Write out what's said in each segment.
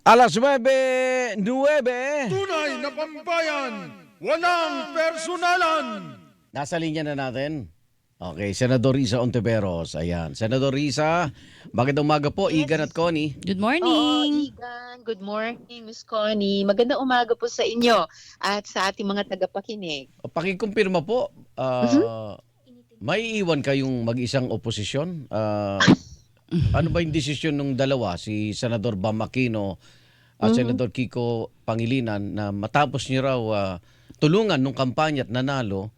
Alas 9, 9. Tunay na pambayan, walang personalan. Nasa linya na natin. Okay, Senador Risa Ontiveros. Ayan. Senador Risa, magandang umaga po, Igan at Connie. Good Oo, morning. Igan. Good morning, Miss Connie. Magandang umaga po sa inyo at sa ating mga tagapakinig. O, Pakikumpirma po, ah, may iwan kayong mag-isang oposisyon? Ah, ano ba yung desisyon ng dalawa, si Senador Bam Aquino at Senador Kiko Pangilinan na matapos niyo raw ah, tulungan nung kampanya at nanalo,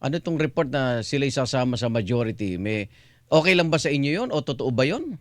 ano itong report na sila isasama sa majority? May, okay lang ba sa inyo yon o totoo ba yon?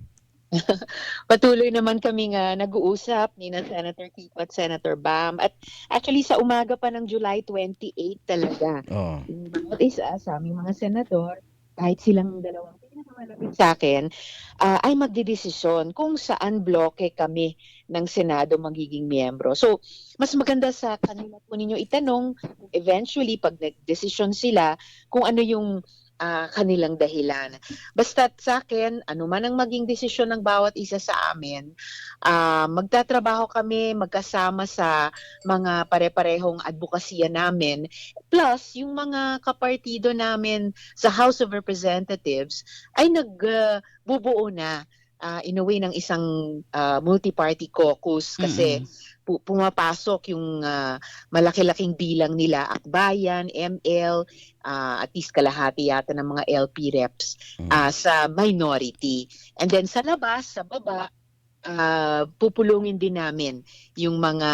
Patuloy naman kami nga nag-uusap ni na Senator Kiko at Senator Bam. At actually sa umaga pa ng July 28 talaga. Oh. Bawat isa sa aming mga senador, kahit silang dalawang pinakamalapit sa akin, ah, ay magdidesisyon kung saan bloke kami ng Senado magiging miyembro. So, mas maganda sa kanila po ninyo itanong eventually pag nag-desisyon sila kung ano yung ah, kanilang dahilan. Basta sa akin, ano man ang maging desisyon ng bawat isa sa amin, ah, magtatrabaho kami magkasama sa mga pare-parehong advokasya namin Plus, yung mga kapartido namin sa House of Representatives ay nagbubuo na ah, in a way ng isang ah, multi-party caucus kasi pu- pumapasok yung ah, malaki-laking bilang nila Akbayan, ML, ah, at least kalahati yata ng mga LP reps Mm. ah, sa minority. And then sa labas, sa baba, ah, pupulungin din namin yung mga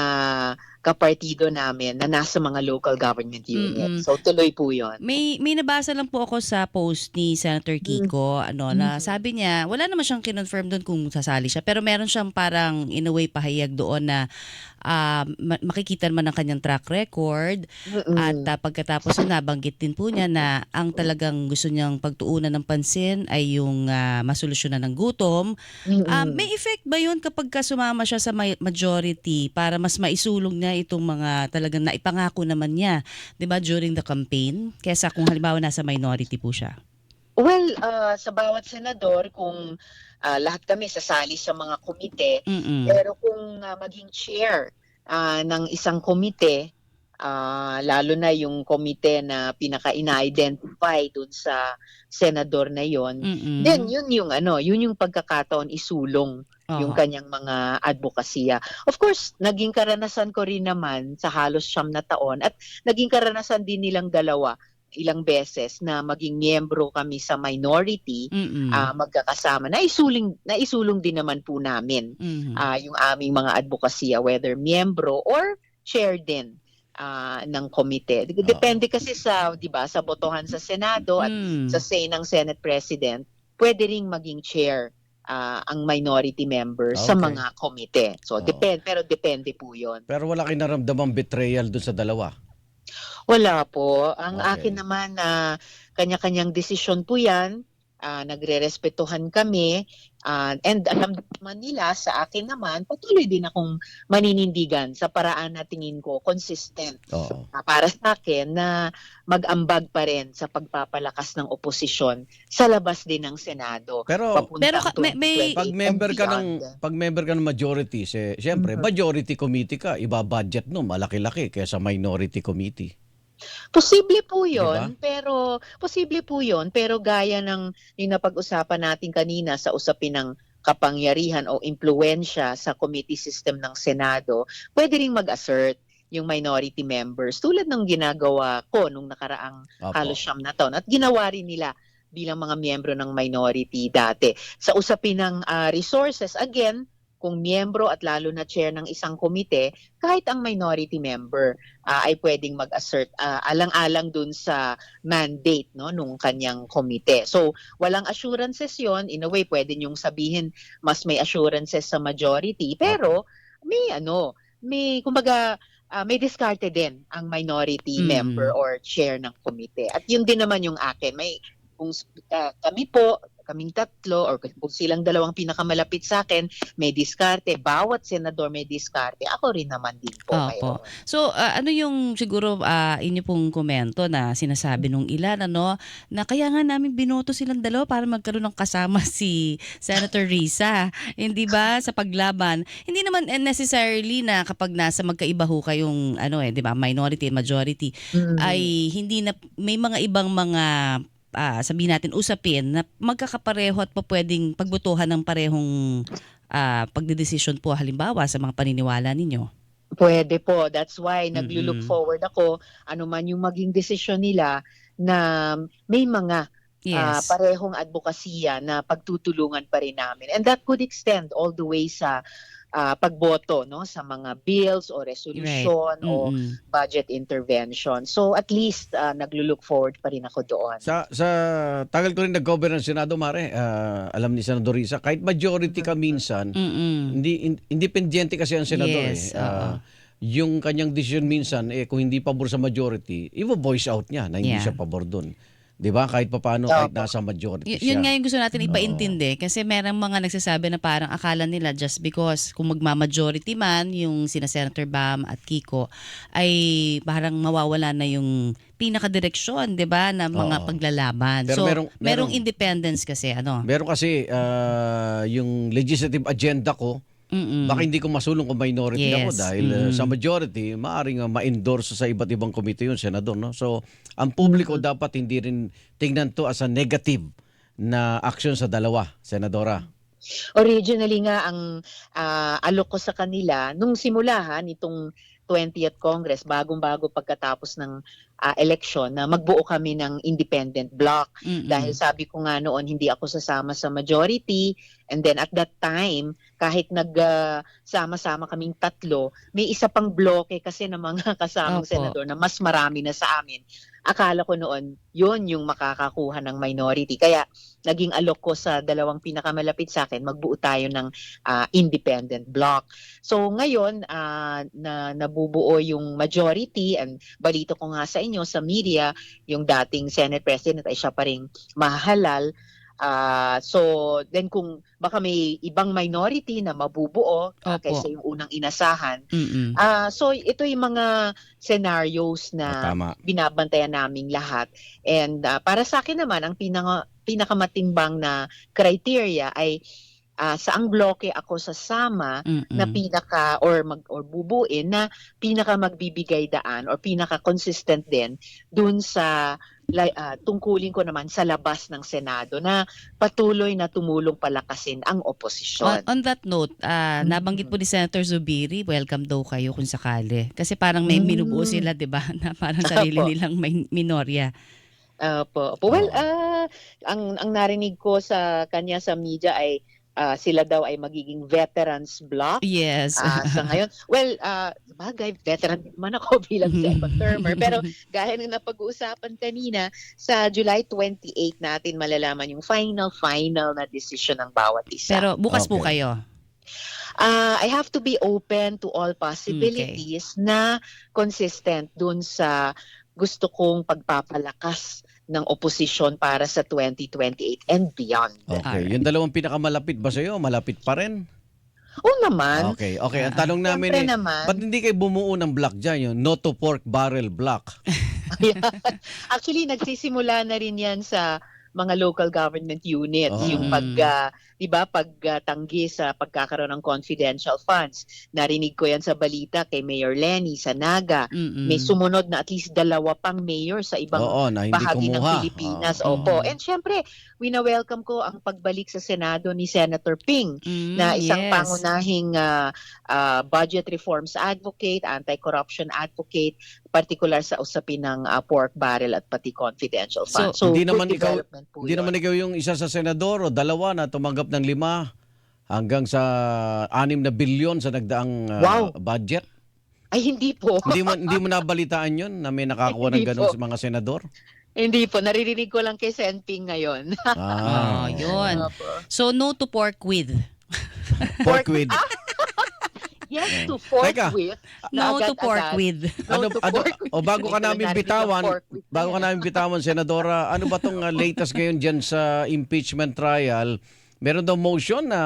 kapartido namin na nasa mga local government Mm-mm. units. So tuloy po yun. May may nabasa lang po ako sa post ni Senator Kiko ano na Mhm. sabi niya wala naman siyang kinonfirm doon kung sasali siya pero meron siyang parang in a way pahayag doon na ma- makikita naman ang kanyang track record Mm-mm. at ah, pagkatapos nabanggit din po niya na ang talagang gusto niyang pagtuunan ng pansin ay yung uh, masolusyonan ng gutom Mm-mm. Ah, may effect ba yun kapag ka sumama siya sa ma- majority para mas maisulong niya itong mga talagang naipangako naman niya, 'di ba, during the campaign kaysa kung halimbawa nasa minority po siya? Well, ah, sa bawat senador, kung ah, lahat kami sasali sa mga komite, Mm. pero kung ah, maging chair ah, ng isang komite, ah, lalo na yung komite na pinaka-ina-identify dun sa senador na yon, Mm. then yun yung ano, yun yung pagkakataon isulong yung kanyang mga advokasya. Of course, naging karanasan ko rin naman sa halos siyam na taon at naging karanasan din nilang dalawa ilang beses na maging miyembro kami sa minority ah, magkakasama. Naisuling naisulong din naman po namin Mhm. ah, yung aming mga advokasya whether miyembro or chair din ah, ng komite. Depende kasi sa 'di ba sa botohan sa Senado at Mm. sa say ng Senate President, pwede ring maging chair ah, ang minority members sa Okay. mga komite. So Oo. depend pero depende po 'yon. Pero wala kayo naramdamang betrayal doon sa dalawa. Wala po. Ang Okay. akin naman na kanya-kanyang desisyon po 'yan. Ah, nagrerespetuhan kami ah, and alam naman nila sa akin naman patuloy din akong maninindigan sa paraan na tingin ko consistent ah, para sa akin na mag-ambag pa rin sa pagpapalakas ng oposisyon sa labas din ng Senado. Pero Pero ka- may- may- 2028 pag member ka ng pag member ka ng majority, si syempre Mhm. majority committee ka, iba budget no, malaki-laki kaysa minority committee. Posible po 'yon, Diba? pero posible po 'yon, pero gaya ng yung napag-usapan natin kanina sa usapin ng kapangyarihan o impluwensya sa committee system ng Senado, pwede ring mag-assert yung minority members tulad ng ginagawa ko nung nakaraang halos siyam na taon at ginawa rin nila bilang mga miyembro ng minority dati. Sa usapin ng ah, resources, again, kung miyembro at lalo na chair ng isang komite, kahit ang minority member ah, ay pwedeng mag-assert ah, alang-alang dun sa mandate no nung kanyang komite. So, walang assurances 'yon. In a way, pwede niyong sabihin mas may assurances sa majority, pero may ano, may kumbaga ah, may diskarte din ang minority Mm. member or chair ng komite. At yun din naman yung akin. May kung ah, kami po kaming tatlo or kung silang dalawang pinakamalapit sa akin, may diskarte. Bawat senador may diskarte. Ako rin naman din po. Opo. So, ah, ano yung siguro ah, inyo pong komento na sinasabi nung ilan, ano, na kaya nga namin binoto silang dalawa para magkaroon ng kasama si Senator Risa. Hindi ba sa paglaban? Hindi naman eh, necessarily na kapag nasa magkaiba ho kayong ano eh, 'di ba, minority and majority Mm. ay hindi na may mga ibang mga ah, sabihin natin usapin na magkakapareho at pwedeng pagbutuhan ng parehong ah, pagdedesisyon po halimbawa sa mga paniniwala ninyo. Pwede po. That's why naglo-look Mm-mm. forward ako ano man yung maging desisyon nila na may mga ah, Yes. parehong advokasya na pagtutulungan pa rin namin. And that could extend all the way sa ah, pagboto no sa mga bills o resolution o Mm-mm. budget intervention. So at least ah, naglo-look forward pa rin ako doon. Sa sa tagal ko rin nag-cover ng Senado, Mare, ah, alam ni Senador Risa, kahit majority ka minsan, Mm-mm. hindi in- independyente kasi ang senador Yes, eh. Ah, yung kanyang decision minsan eh kung hindi pabor sa majority, i-voice out niya na hindi Yeah. siya pabor doon. 'Di ba? Kahit papaano kahit nasa majority Y- siya. yun nga yung gusto natin ipaintindi kasi merong mga nagsasabi na parang akala nila just because kung magma-majority man yung sina Senator Bam at Kiko ay parang mawawala na yung pinakadireksyon, 'di ba, na mga Oo. paglalaban. Pero so, merong- merong, merong- independence kasi ano. Meron kasi ah, yung legislative agenda ko, Mm-mm. baka hindi ko masulong kung minority ako Yes. dahil ah, Mm. sa majority, maaring ah, ma-endorse sa iba't ibang komite yun, senador. No? So, ang publiko dapat hindi rin tingnan to as a negative na action sa dalawa, senadora. Originally nga ang ah, alok ko sa kanila nung simulahan itong 20th Congress bagong-bago pagkatapos ng ah, eleksyon na magbuo kami ng independent block Mm-mm. dahil sabi ko nga noon hindi ako sasama sa majority and then at that time kahit nagsama-sama kaming tatlo may isa pang bloke kasi ng mga kasamang Opo. senador na mas marami na sa amin akala ko noon yon yung makakakuha ng minority kaya naging alok ko sa dalawang pinakamalapit sa akin magbuo tayo ng ah, independent block so ngayon ah, na nabubuo yung majority and balito ko nga sa inyo sa media yung dating Senate President ay siya pa rin mahalal. Ah, so then kung baka may ibang minority na mabubuo Opo. kaysa yung unang inasahan. Mm-mm. Ah, so ito yung mga scenarios na Tama. binabantayan naming lahat. And ah, para sa akin naman ang pinaka pinakamatimbang na criteria ay ah, saang bloke ako sasama Mm-mm. na pinaka or mag or bubuin na pinaka magbibigay daan or pinaka consistent din dun sa ah, tungkulin ko naman sa labas ng Senado na patuloy na tumulong palakasin ang On, oposisyon. on that note, Mm. nabanggit po ni Senator Zubiri, welcome daw kayo kung sakali. Kasi parang may Mm. minubuo sila, 'di ba? Na parang sarili nilang may minorya. Opo. Opo. Well, ah, ang ang narinig ko sa kanya sa media ay ah, sila daw ay magiging veterans block. Yes. Ah, sa ngayon, well, ah, bagay, veteran naman ako bilang second termer. Pero gaya ng napag-uusapan kanina, sa July 28 natin malalaman yung final, final na decision ng bawat isa. Pero bukas po Okay. kayo. Ah, I have to be open to all possibilities na consistent dun sa gusto kong pagpapalakas ng oposisyon para sa 2028 and beyond. Okay. Yung dalawang pinakamalapit ba sa'yo? Malapit pa rin? Oo naman. Okay. Okay. Ang tanong namin Siyempre eh, naman. ba't hindi kayo bumuo ng block dyan? Yung no to pork barrel block. Actually, nagsisimula na rin yan sa mga local government units, Oh. yung pag, ah, 'di ba, pagtanggi sa pagkakaroon ng confidential funds. Narinig ko yan sa balita kay Mayor Lenny sa Naga. Mm-mm. May sumunod na at least dalawa pang mayor sa ibang Oo, na bahagi ng kumuha. Pilipinas. Oo. Opo. And syempre, wina-welcome ko ang pagbalik sa Senado ni Senator Ping Mm, na isang yes. pangunahing ah, ah, budget reforms advocate, anti-corruption advocate, particular sa usapin ng ah, pork barrel at pati confidential funds. So, hindi good naman ikaw- Hindi yun. naman ikaw yung isa sa senador o dalawa na tumanggap ng lima hanggang sa anim na bilyon sa nagdaang ah, Wow. budget. Ay, hindi po. hindi mo hindi mo nabalitaan yun na may nakakuha ng Hindi ganun po. sa mga senador? hindi po. Naririnig ko lang kay Senping ngayon. Ah, Ah, yun. So no to pork with. pork with yes to Teka. forthwith. No to pork with. No Ano, to ano, pork with. o bago ka namin bitawan, bago ka namin bitawan, Senadora, ano ba tong uh, latest ngayon dyan sa impeachment trial? Meron daw motion na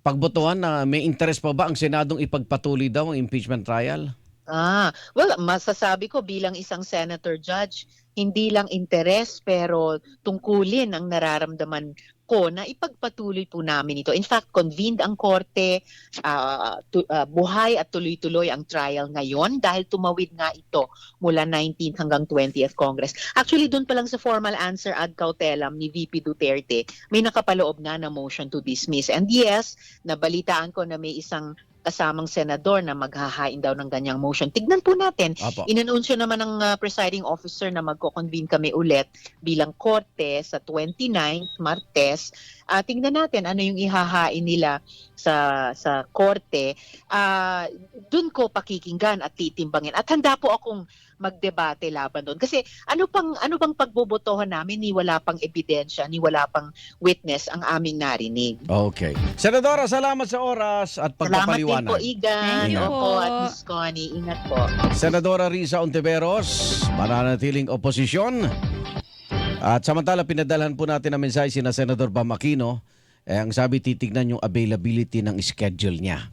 pagbotohan na may interest pa ba ang Senadong ipagpatuloy daw ang impeachment trial? Ah, well, masasabi ko bilang isang senator judge, hindi lang interes pero tungkulin ang nararamdaman ko na ipagpatuloy po namin ito. In fact, convened ang korte, ah, tu- ah, buhay at tuloy-tuloy ang trial ngayon dahil tumawid nga ito mula 19th hanggang 20th Congress. Actually, doon pa lang sa formal answer ad cautelam ni VP Duterte, may nakapaloob nga na motion to dismiss. And yes, nabalitaan ko na may isang kasamang senador na maghahain daw ng ganyang motion. Tignan po natin. Apo. Inanunsyo naman ng uh, presiding officer na magko-convene kami ulit bilang korte sa 29th Martes. Ah, tingnan natin ano yung ihahain nila sa sa korte. Ah, doon ko pakikinggan at titimbangin. At handa po akong magdebate laban doon. Kasi ano pang ano bang pagbobotohan namin ni wala pang ebidensya, ni wala pang witness ang aming narinig. Okay. Senadora, salamat sa oras at Salamat din pagpapaliwanag. po, Igan. Thank you Opo, po. at Miss Connie. Ingat po. Senadora Risa Ontiveros, mananatiling oposisyon. At samantala, pinadalhan po natin ang mensahe si na Senador Bamakino. Eh, ang sabi, titignan yung availability ng schedule niya.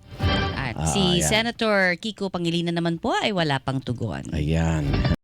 At Ah, si ayan. Senator Kiko Pangilinan naman po ay wala pang tugon. Ayan.